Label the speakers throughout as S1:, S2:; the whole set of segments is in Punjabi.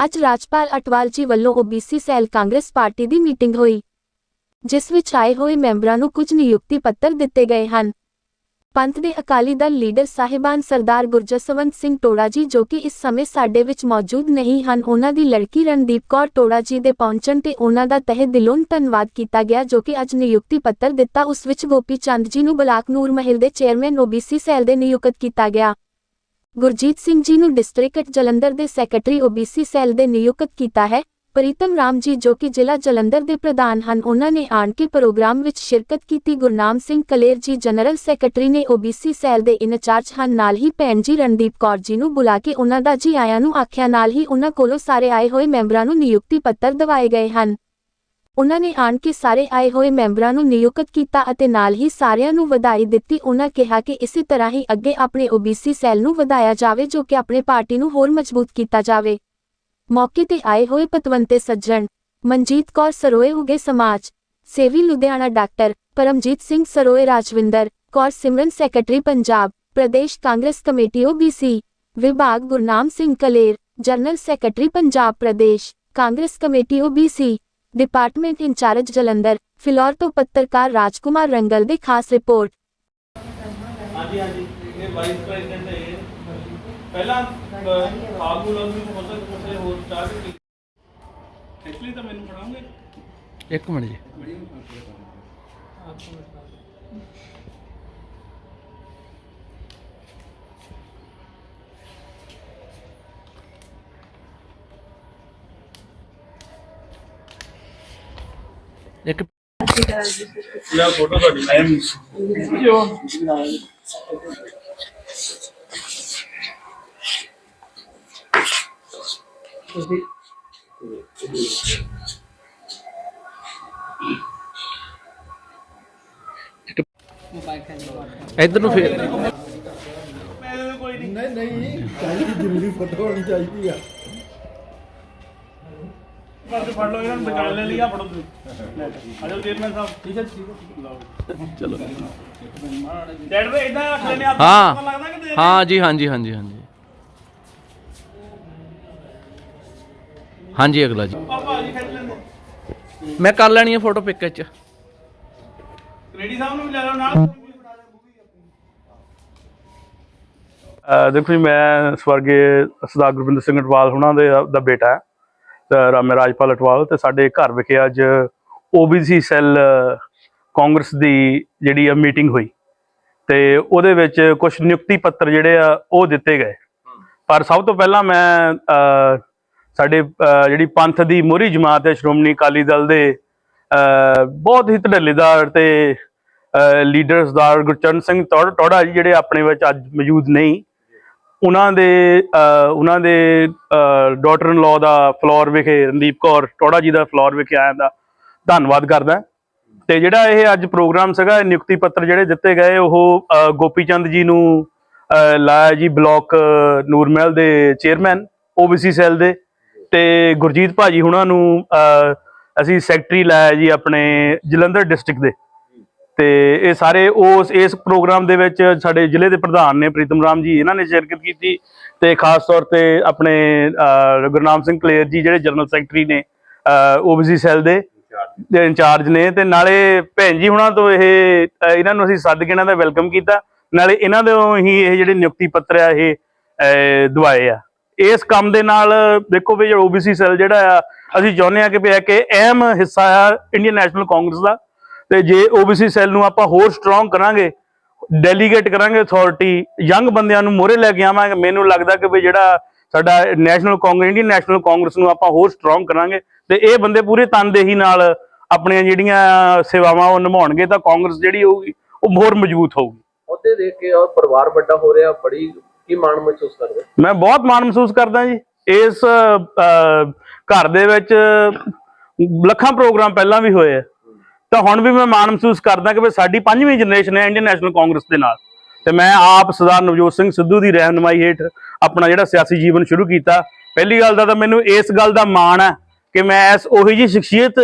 S1: ਅੱਜ ਰਾਜਪਾਲ ਅਟਵਾਲ ਜੀ ਵੱਲੋਂ ਓਬੀਸੀ ਸੈਲ ਕਾਂਗਰਸ ਪਾਰਟੀ ਦੀ ਮੀਟਿੰਗ ਹੋਈ, ਜਿਸ ਵਿੱਚ ਆਏ ਹੋਏ ਮੈਂਬਰਾਂ ਨੂੰ ਕੁਝ ਨਿਯੁਕਤੀ ਪੱਤਰ ਦਿੱਤੇ ਗਏ ਹਨ। ਪੰਥ ਦੇ ਅਕਾਲੀ ਦਲ ਲੀਡਰ ਸਾਹਿਬਾਨ ਸਰਦਾਰ ਗੁਰਜਸਵੰਤ ਸਿੰਘ ਟੋੜਾ ਜੀ ਜੋ ਕਿ ਇਸ ਸਮੇਂ ਸਾਡੇ ਵਿੱਚ ਮੌਜੂਦ ਨਹੀਂ ਹਨ, ਉਹਨਾਂ ਦੀ ਲੜਕੀ ਰਣਦੀਪ ਕੌਰ ਟੋੜਾ ਜੀ ਦੇ ਪਹੁੰਚਣ ਤੇ ਉਹਨਾਂ ਦਾ ਤਹਿ ਦਿਲੋਂ ਧੰਨਵਾਦ ਕੀਤਾ ਗਿਆ ਜੋ ਕਿ ਅੱਜ ਨਿਯੁਕਤੀ ਪੱਤਰ ਦਿੱਤਾ, ਉਸ ਵਿੱਚ ਗੋਪੀ ਚੰਦ ਜੀ ਨੂੰ ਬਲਾਕ ਨੂਰ ਮਹਿਲ ਦੇ ਚੇਅਰਮੈਨ ਓਬੀਸੀ ਸੈਲ ਦੇ ਨਿਯੁਕਤ ਕੀਤਾ ਗਿਆ। ਗੁਰਜੀਤ ਸਿੰਘ ਜੀ ਨੂੰ ਡਿਸਟ੍ਰਿਕਟ ਜਲੰਧਰ ਦੇ ਸੈਕਟਰੀ ਓਬੀਸੀ ਸੈੱਲ ਦੇ ਨਿਯੁਕਤ ਕੀਤਾ ਹੈ। ਪ੍ਰੀਤਮ ਰਾਮ ਜੀ ਜੋ ਕਿ ਜ਼ਿਲ੍ਹਾ ਜਲੰਧਰ ਦੇ ਪ੍ਰਧਾਨ ਹਨ, ਉਹਨਾਂ ਨੇ ਆਣ ਕੇ ਪ੍ਰੋਗਰਾਮ ਵਿੱਚ ਸ਼ਿਰਕਤ ਕੀਤੀ। ਗੁਰਨਾਮ ਸਿੰਘ ਕਲੇਰ ਜੀ ਜਨਰਲ ਸੈਕਟਰੀ ਨੇ ਓਬੀਸੀ ਸੈੱਲ ਦੇ ਇਨਚਾਰਜ ਹਨ। ਨਾਲ ਹੀ ਭੈਣ ਜੀ ਰਣਦੀਪ ਕੌਰ ਜੀ ਨੂੰ ਬੁਲਾ ਕੇ ਉਹਨਾਂ ਦਾ ਜੀ ਆਇਆਂ ਨੂੰ ਆਖਿਆ। ਨਾਲ ਹੀ ਉਹਨਾਂ ਕੋਲੋਂ ਸਾਰੇ ਆਏ ਹੋਏ ਮੈਂਬਰਾਂ ਨੂੰ ਨਿਯੁਕਤੀ ਪੱਤਰ ਦਿਵਾਏ ਗਏ ਹਨ। ਉਹਨਾਂ ਨੇ ਆਣ ਕੇ ਸਾਰੇ ਆਏ ਹੋਏ ਮੈਂਬਰਾਂ ਨੂੰ ਨਿਯੁਕਤ ਕੀਤਾ ਅਤੇ ਨਾਲ ਹੀ ਸਾਰਿਆਂ ਨੂੰ ਵਧਾਈ ਦਿੱਤੀ। ਉਹਨਾਂ ਕਿਹਾ ਕਿ ਇਸੇ ਤਰ੍ਹਾਂ ਹੀ ਅੱਗੇ ਆਪਣੇ ਓਬੀਸੀ ਸੈੱਲ ਨੂੰ ਵਧਾਇਆ ਜਾਵੇ, ਜੋ ਕਿ ਆਪਣੇ ਪਾਰਟੀ ਨੂੰ ਹੋਰ ਮਜ਼ਬੂਤ ਕੀਤਾ ਜਾਵੇ। ਮੌਕੇ ਤੇ ਆਏ ਹੋਏ ਪਤਵੰਤੇ ਸੱਜਣ ਮਨਜੀਤ ਕੌਰ ਸਰੋਏ, ਉਗੇ ਸਮਾਜ ਸੇਵੀ Ludhiana doctor Paramjit Singh Saroye, Rajwinder Kaur Simran, secretary Punjab Pradesh Congress committee OBC ਵਿਭਾਗ Gurnam Singh Kaler, general secretary Punjab Pradesh Congress committee OBC department incharge Jalandhar Phillaur ਤੋਂ ਪੱਤਰਕਾਰ ਰਾਜਕੁਮਾਰ ਰੰਗਲ ਦੇ ਖਾਸ ਰਿਪੋਰਟ।
S2: ਹਾਂਜੀ ਹਾਂਜੀ। ਇਹ ਵਾਈਸ ਪ੍ਰੈਜ਼ੀਡੈਂਟ ਹੈ। ਪਹਿਲਾਂ ਆਗੂ ਵੀ ਹੋ ਸਕਦੇ ਕਿਸੇ ਹੋਰ ਚਾਹ ਕੇ ਐਕਚੁਅਲੀ ਤਾਂ ਮੈਨੂੰ ਪੜਾਉਂਗੇ
S3: ਇੱਕ ਮਿੰਟ ਜੀ। ਇੱਕ
S2: ਲੈ ਫੋਟੋ ਤੁਹਾਡੀ। ਐਮ ਜੋ।
S3: ਇੱਧਰ ਨੂੰ ਫੇਰ।
S2: ਮੈਂ ਕੋਈ ਨਹੀਂ
S4: ਨਹੀਂ ਨਹੀਂ ਚਾਹੀਦੀ ਜ਼ਰੂਰੀ ਫੋਟੋ ਹੋਣੀ ਚਾਹੀਦੀ ਆ।
S2: ਬਸ ਫੜ ਲਓ ਇਹਨਾਂ ਨੂੰ ਦੁਕਾਨ ਲੈ ਲਈ ਆ ਫੜੋ ਤੁਸੀਂ। ਆਜੋ ਚੇਅਰਮੈਨ ਸਾਹਿਬ। ਠੀਕ ਹੈ ਠੀਕ ਹੈ। ਲਓ।
S3: ਚਲੋ।
S2: ਡੈਡ ਵੇ ਇਦਾਂ ਰੱਖ ਲੈਣੇ ਆ
S3: ਹਾਂ।
S2: ਪਤਾ ਲੱਗਦਾ ਕਿ ਦੇ
S3: ਹਾਂ ਜੀ ਹਾਂਜੀ ਹਾਂਜੀ ਹਾਂਜੀ ਹਾਂਜੀ ਅਗਲਾ ਜੀ।
S2: ਪਾਪਾ ਜੀ ਖਿੱਚ ਲੈਂਦੇ।
S3: ਮੈਂ ਕਰ ਲੈਣੀ ਹੈ ਫੋਟੋ ਪਿਕ ਚ
S2: ਰੇਡੀ ਸਾਹਿਬ ਨੂੰ ਵੀ ਲੈ ਲਓ ਨਾਲ।
S5: ਦੇਖੋ ਜੀ ਮੈਂ ਸਵਰਗੀ ਸਰਦਾਰ ਗੁਰਵਿੰਦਰ ਸਿੰਘ ਅਟਵਾਲ ਹੁਣਾਂ ਦੇ ਦਾ ਬੇਟਾ ਹੈ। ਤੇ ਰਾਜਪਾਲ ਅਟਵਾਲ ਤੇ ਸਾਡੇ ਘਰ ਵਿਖੇ ਅੱਜ ਓਬੀਸੀ ਸੈੱਲ ਕਾਂਗਰਸ ਦੀ ਜਿਹੜੀ ਆ ਮੀਟਿੰਗ ਹੋਈ। ਤੇ ਉਹਦੇ ਵਿੱਚ ਕੁਝ ਨਿਯੁਕਤੀ ਪੱਤਰ ਜਿਹੜੇ ਆ ਉਹ ਦਿੱਤੇ ਗਏ। ਪਰ ਸਭ ਤੋਂ ਪਹਿਲਾਂ ਮੈਂ ਸਾਡੇ ਜਿਹੜੀ ਪੰਥ ਦੀ ਮੋਹਰੀ ਜਮਾਤ ਹੈ ਸ਼੍ਰੋਮਣੀ ਅਕਾਲੀ ਦਲ ਦੇ ਬਹੁਤ ਹੀ ਧੜੱਲੇਦਾਰ ਤੇ ਅਹ, ਲੀਡਰ ਸਰਦਾਰ ਗੁਰਚਰਨ ਸਿੰਘ ਟੌੜ- ਟੌੜਾ ਜੀ ਜਿਹੜੇ ਆਪਣੇ ਵਿੱਚ ਅੱਜ ਮੌਜੂਦ ਨਹੀਂ। ਉਹਨਾਂ ਦੇ ਉਹਨਾਂ ਦੇ ਡਾਟਰ ਇਨ ਲਾਅ ਦਾ ਫਲੋਰ ਵਿਖੇ ਰਣਦੀਪ ਕੌਰ ਟੋੜਾ ਜੀ ਦਾ ਫਲੋਰ ਵਿਖੇ ਆਇਆ ਦਾ ਧੰਨਵਾਦ ਕਰਦਾ ਤੇ ਜਿਹੜਾ ਇਹ ਅੱਜ ਪ੍ਰੋਗਰਾਮ ਸੀਗਾ ਨਿਯੁਕਤੀ ਪੱਤਰ ਜਿਹੜੇ ਦਿੱਤੇ ਗਏ ਉਹ ਅਹ, ਗੋਪੀ ਚੰਦ ਜੀ ਨੂੰ ਲਾਇਆ ਜੀ ਬਲਾਕ ਨੂਰਮਹਿਲ ਦੇ ਚੇਅਰਮੈਨ ਓਬੀਸੀ ਸੈੱਲ ਦੇ। ਤੇ ਗੁਰਜੀਤ ਭਾਜੀ ਹੁਣਾਂ ਨੂੰ ਅਸੀਂ ਸੈਕਟਰੀ ਲਾਇਆ ਜੀ ਆਪਣੇ ਜਲੰਧਰ ਡਿਸਟ੍ਰਿਕਟ ਦੇ। ਤੇ ਇਹ ਸਾਰੇ ਉਸ ਇਸ ਪ੍ਰੋਗਰਾਮ ਦੇ ਵਿੱਚ ਸਾਡੇ ਜ਼ਿਲ੍ਹੇ ਦੇ ਪ੍ਰਧਾਨ ਨੇ ਪ੍ਰੀਤਮ ਰਾਮ ਜੀ ਇਹਨਾਂ ਨੇ ਸ਼ਿਰਕਤ ਕੀਤੀ ਤੇ ਖਾਸ ਤੌਰ ਤੇ ਆਪਣੇ ਗੁਰਨਾਮ ਸਿੰਘ ਕਲੇਰ ਜੀ ਜਿਹੜੇ ਜਨਰਲ ਸੈਕਟਰੀ ਨੇ ਓਬੀਸੀ ਸੈੱਲ ਦੇ ਦੇ ਇੰਚਾਰਜ ਨੇ ਤੇ ਨਾਲੇ ਭੈਣ ਜੀ ਹੁਣਾਂ ਤੋਂ ਇਹ ਇਹਨਾਂ ਨੂੰ ਅਸੀਂ ਸੱਦ ਕੇ ਇਹਨਾਂ ਦਾ ਵੈਲਕਮ ਕੀਤਾ ਨਾਲੇ ਇਹਨਾਂ ਦੇ ਹੀ ਇਹ ਜਿਹੜੇ ਨਿਯੁਕਤੀ ਪੱਤਰ ਆ ਇਹ ਦਵਾਏ ਆ। ਇਸ ਕੰਮ ਦੇ ਨਾਲ ਦੇਖੋ ਵੀ ਜਿਹੜਾ ਓਬੀਸੀ ਸੈੱਲ ਜਿਹੜਾ ਆ ਅਸੀਂ ਚਾਹੁੰਦੇ ਆ ਕਿ ਵੀ ਇੱਕ ਅਹਿਮ ਹਿੱਸਾ ਆ ਇੰਡੀਅਨ ਨੈਸ਼ਨਲ ਕਾਂਗਰਸ ਦਾ। ਤੇ ਜੇ ਓਬੀਸੀ ਸੈੱਲ ਨੂੰ ਆਪਾਂ ਹੋਰ ਸਟਰੋਂਗ ਕਰਾਂਗੇ ਡੈਲੀਗੇਟ ਕਰਾਂਗੇ ਅਥਾਰਟੀ ਯੰਗ ਬੰਦਿਆਂ ਨੂੰ ਮੋਰੇ ਲੈ ਕੇ ਆਵਾਂਗੇ ਮੈਨੂੰ ਲੱਗਦਾ ਕਿ ਵੀ ਜਿਹੜਾ ਸਾਡਾ National Congress Indian National Congress ਨੂੰ ਆਪਾਂ ਹੋਰ ਸਟਰੋਂਗ ਕਰਾਂਗੇ ਤੇ ਇਹ ਬੰਦੇ ਪੂਰੇ ਤਨਦੇਹੀ ਨਾਲ ਆਪਣੀਆਂ ਜਿਹੜੀਆਂ ਸੇਵਾਵਾਂ ਉਹ ਨਿਭਾਉਣਗੇ ਤਾਂ ਕਾਂਗਰਸ ਜਿਹੜੀ ਹੋਊਗੀ ਉਹ ਹੋਰ ਮਜ਼ਬੂਤ ਹੋਊਗੀ।
S6: ਉਹਦੇ ਦੇਖ ਕੇ ਔਰ ਪਰਿਵਾਰ ਵੱਡਾ ਹੋ ਰਿਹਾ ਬੜੀ ਕੀ ਮਾਣ ਮਹਿਸੂਸ ਕਰਦੇ
S5: ਮੈਂ ਬਹੁਤ ਮਾਣ ਮਹਿਸੂਸ ਕਰਦਾ ਜੀ। ਇਸ ਘਰ ਦੇ ਵਿੱਚ ਲੱਖਾਂ ਪ੍ਰੋਗਰਾਮ ਪਹਿਲਾਂ ਵੀ ਹੋਏ ਆ। ਤਾਂ ਹੁਣ ਵੀ ਮੈਂ ਮਾਣ ਮਹਿਸੂਸ ਕਰਦਾ ਕਿ ਵੀ ਸਾਡੀ ਪੰਜਵੀਂ ਜਨਰੇਸ਼ਨ ਹੈ ਇੰਡੀਅਨ ਨੈਸ਼ਨਲ ਕਾਂਗਰਸ ਦੇ ਨਾਲ। ਤੇ ਮੈਂ ਆਪ ਸਰਦਾਰ ਨਵਜੋਤ ਸਿੰਘ ਸਿੱਧੂ ਦੀ ਰਹਿਨੁਮਾਈ ਹੇਠ ਆਪਣਾ ਜਿਹੜਾ ਸਿਆਸੀ ਜੀਵਨ ਸ਼ੁਰੂ ਕੀਤਾ। ਪਹਿਲੀ ਗੱਲ ਦਾ ਤਾਂ ਮੈਨੂੰ ਇਸ ਗੱਲ ਦਾ ਮਾਣ ਹੈ ਕਿ ਮੈਂ ਇਸ ਉਹੀ ਜੀ ਸ਼ਖਸੀਅਤ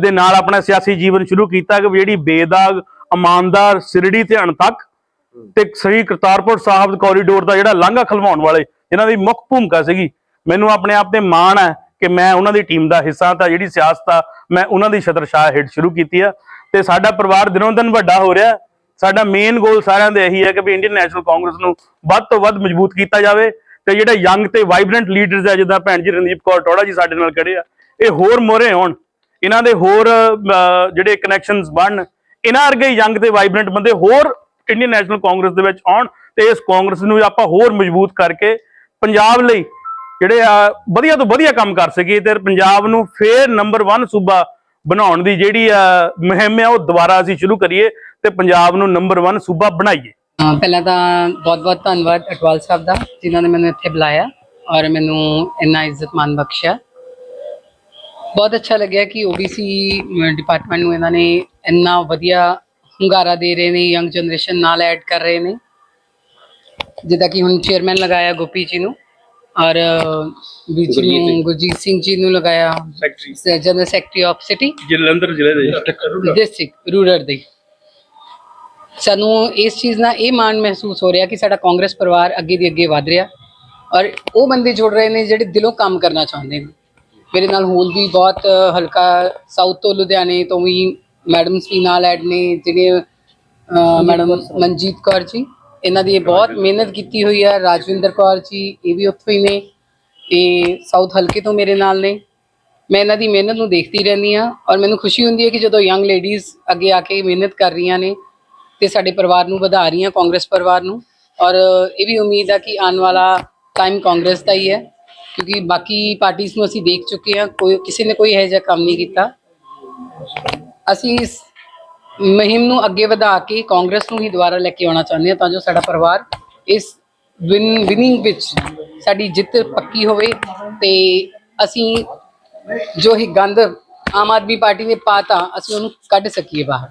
S5: ਦੇ ਨਾਲ ਆਪਣਾ ਸਿਆਸੀ ਜੀਵਨ ਸ਼ੁਰੂ ਕੀਤਾ ਕਿ ਜਿਹੜੀ ਬੇਦਾਗ, ਇਮਾਨਦਾਰ, ਸਿਰੜੀ ਧਿਆਨ ਤੱਕ ਤੇ ਸ੍ਰੀ ਕਰਤਾਰਪੁਰ ਸਾਹਿਬ ਕੋਰੀਡੋਰ ਦਾ ਜਿਹੜਾ ਲਾਂਘਾ ਖਲਵਾਉਣ ਵਾਲੇ ਇਹਨਾਂ ਦੀ ਮੁੱਖ ਭੂਮਿਕਾ ਸੀਗੀ, ਮੈਨੂੰ ਆਪਣੇ ਆਪ ਤੇ ਮਾਣ ਹੈ ਕਿ ਮੈਂ ਉਹਨਾਂ ਦੀ ਟੀਮ ਦਾ ਹਿੱਸਾ ਤਾਂ ਜਿਹੜੀ ਸਿਆਸਤ ਆ, ਮੈਂ ਉਹਨਾਂ ਦੀ ਛਤਰਛਾਇਆ ਹੇਠ ਸ਼ੁਰੂ ਕੀਤੀ ਆ। ਤੇ ਸਾਡਾ ਪਰਿਵਾਰ ਦਿਨੋਂ ਦਿਨ ਵੱਡਾ ਹੋ ਰਿਹਾ ਸਾਡਾ ਮੇਨ ਗੋਲ ਸਾਰਿਆਂ ਦੇ ਇਹੀ ਹੈ ਕਿ ਵੀ ਇੰਡੀਅਨ ਨੈਸ਼ਨਲ ਕਾਂਗਰਸ ਨੂੰ ਵੱਧ ਤੋਂ ਵੱਧ ਮਜ਼ਬੂਤ ਕੀਤਾ ਜਾਵੇ ਤੇ ਜਿਹੜੇ ਯੰਗ ਤੇ ਵਾਈਬ੍ਰੈਂਟ ਲੀਡਰਸ ਆ, ਜਿੱਦਾਂ ਭੈਣ ਜੀ ਰਣਦੀਪ ਕੌਰ ਟੋੜਾ ਜੀ ਸਾਡੇ ਨਾਲ ਖੜੇ ਆ, ਇਹ ਹੋਰ ਮੋਰੇ ਹੋਣ। ਇਹਨਾਂ ਦੇ ਹੋਰ ਜਿਹੜੇ ਕਨੈਕਸ਼ਨਸ ਬਣਨ, ਇਹਨਾਂ ਵਰਗੇ ਯੰਗ ਤੇ ਵਾਈਬ੍ਰੈਂਟ ਬੰਦੇ ਹੋਰ ਇੰਡੀਅਨ ਨੈਸ਼ਨਲ ਕਾਂਗਰਸ ਦੇ ਵਿੱਚ ਆਉਣ ਤੇ ਇਸ ਕਾਂਗਰਸ ਨੂੰ ਆਪਾਂ ਹੋਰ ਮਜ਼ਬੂਤ ਕਰਕੇ ਪੰਜਾਬ ਲਈ ਜਿਹੜੇ ਆ ਵਧੀਆ ਤੋਂ ਵਧੀਆ ਕੰਮ ਕਰ ਸਕੀਏ ਤੇ ਪੰਜਾਬ ਨੂੰ ਫੇਰ ਨੰਬਰ 1 ਸੂਬਾ ਬਣਾਉਣ ਦੀ ਜਿਹੜੀ ਆ ਮੁਹਿੰਮ ਆ, ਉਹ ਦੁਬਾਰਾ ਅਸੀਂ ਸ਼ੁਰੂ ਕਰੀਏ ਤੇ ਪੰਜਾਬ ਨੂੰ ਨੰਬਰ 1 ਸੂਬਾ ਬਣਾਈਏ।
S7: ਪਹਿਲਾਂ ਤਾਂ ਬਹੁਤ-ਬਹੁਤ ਧੰਨਵਾਦ ਅਟਵਾਲ ਸਾਹਿਬ ਦਾ, ਜਿਨ੍ਹਾਂ ਨੇ ਮੈਨੂੰ ਇੱਥੇ ਬੁਲਾਇਆ ਔਰ ਮੈਨੂੰ ਇੰਨਾ ਇੱਜ਼ਤਮਾਨ ਬਖਸ਼ਿਆ। ਬਹੁਤ ਅੱਛਾ ਲੱਗਿਆ ਕਿ OBC ਡਿਪਾਰਟਮੈਂਟ ਨੂੰ ਇਹਨਾਂ ਨੇ ਇੰਨਾ ਵਧੀਆ ਹੁੰਗਾਰਾ ਦੇ ਰਹੇ ਨੇ ਯੰਗ ਜਨਰੇਸ਼ਨ ਨਾਲ ਐਡ ਕਰ ਰਹੇ ਨੇ। ਜਿੱਦਾਂ ਕਿ ਹੁਣ ਚੇਅਰਮੈਨ ਲਗਾਇਆ ਗੋਪੀ ਜੀ ਨੂੰ। ਔਰ ਵਿੱਚ ਨੂੰ ਗੁਰਜੀਤ ਸਿੰਘ ਜੀ ਨੂੰ ਲਗਾਇਆ।
S5: Secretary
S7: general secretary of city
S5: Jalandhar ਜ਼ਿਲ੍ਹੇ ਦੇ।
S7: District rural. ਦੇ। ਸਾਨੂੰ ਇਸ ਚੀਜ਼ ਨਾਲ ਇਹ ਮਾਣ ਮਹਿਸੂਸ ਹੋ ਰਿਹਾ ਕਿ ਸਾਡਾ ਕਾਂਗਰਸ ਪਰਿਵਾਰ ਅੱਗੇ ਦੀ ਅੱਗੇ ਵਧ ਰਿਹਾ। ਔਰ ਉਹ ਬੰਦੇ ਜੁੜ ਰਹੇ ਨੇ ਜਿਹੜੇ ਦਿਲੋਂ ਕੰਮ ਕਰਨਾ ਚਾਹੁੰਦੇ ਨੇ। ਮੇਰੇ ਨਾਲ ਹੋਰ ਵੀ ਬਹੁਤ ਹਲਕਾ ਸਾਊਥ ਤੋਂ ਲੁਧਿਆਣੇ ਤੋਂ ਵੀ ਮੈਡਮਸ ਵੀ ਨਾਲ ਐਡ ਨੇ ਜਿਹੜੇ ਮੈਡਮ ਮਨਜੀਤ ਕੌਰ ਜੀ। ਇਹਨਾਂ ਦੀ ਇਹ ਬਹੁਤ ਮਿਹਨਤ ਕੀਤੀ ਹੋਈ ਹੈ ਰਾਜਵਿੰਦਰ ਕੌਰ ਜੀ, ਇਹ ਵੀ ਉੱਥੋਂ ਹੀ ਨੇ ਇਹ ਸਾਊਥ ਹਲਕੇ ਤੋਂ ਮੇਰੇ ਨਾਲ ਨੇ। ਮੈਂ ਇਹਨਾਂ ਦੀ ਮਿਹਨਤ ਨੂੰ ਦੇਖਦੀ ਰਹਿੰਦੀ ਹਾਂ ਔਰ ਮੈਨੂੰ ਖੁਸ਼ੀ ਹੁੰਦੀ ਹੈ ਕਿ ਜਦੋਂ ਯੰਗ ਲੇਡੀਜ਼ ਅੱਗੇ ਆ ਕੇ ਮਿਹਨਤ ਕਰ ਰਹੀਆਂ ਨੇ ਤੇ ਸਾਡੇ ਪਰਿਵਾਰ ਨੂੰ ਵਧਾ ਰਹੀਆਂ, ਕਾਂਗਰਸ ਪਰਿਵਾਰ ਨੂੰ ਔਰ ਇਹ ਵੀ ਉਮੀਦ ਆ ਕਿ ਆਉਣ ਵਾਲਾ ਟਾਈਮ ਕਾਂਗਰਸ ਦਾ ਹੀ ਹੈ ਕਿਉਂਕਿ ਬਾਕੀ ਪਾਰਟੀਆਂ ਨੂੰ ਅਸੀਂ ਦੇਖ ਚੁੱਕੇ ਹਾਂ, ਕੋਈ ਕਿਸੇ ਨੇ ਕੋਈ ਇਹੋ ਜਿਹਾ ਕੰਮ ਨਹੀਂ ਕੀਤਾ। ਅਸੀਂ ਮੁਹਿੰਮ ਨੂੰ ਅੱਗੇ ਵਧਾ ਕੇ ਕਾਂਗਰਸ ਨੂੰ ਹੀ ਦੁਬਾਰਾ ਲੈ ਕੇ ਆਉਣਾ ਚਾਹੁੰਦੇ ਹਾਂ ਤਾਂ ਜੋ ਸਾਡਾ ਪਰਿਵਾਰ ਇਸ ਵਿਨ ਵਿਨਿੰਗ ਵਿੱਚ ਸਾਡੀ ਜਿੱਤ ਪੱਕੀ ਹੋਵੇ ਤੇ ਅਸੀਂ ਜੋ ਹੀ ਗੰਦ ਆਮ ਆਦਮੀ ਪਾਰਟੀ ਨੇ ਪਾਤਾ, ਅਸੀਂ ਉਹਨੂੰ ਕੱਢ ਸਕੀਏ ਬਾਹਰ।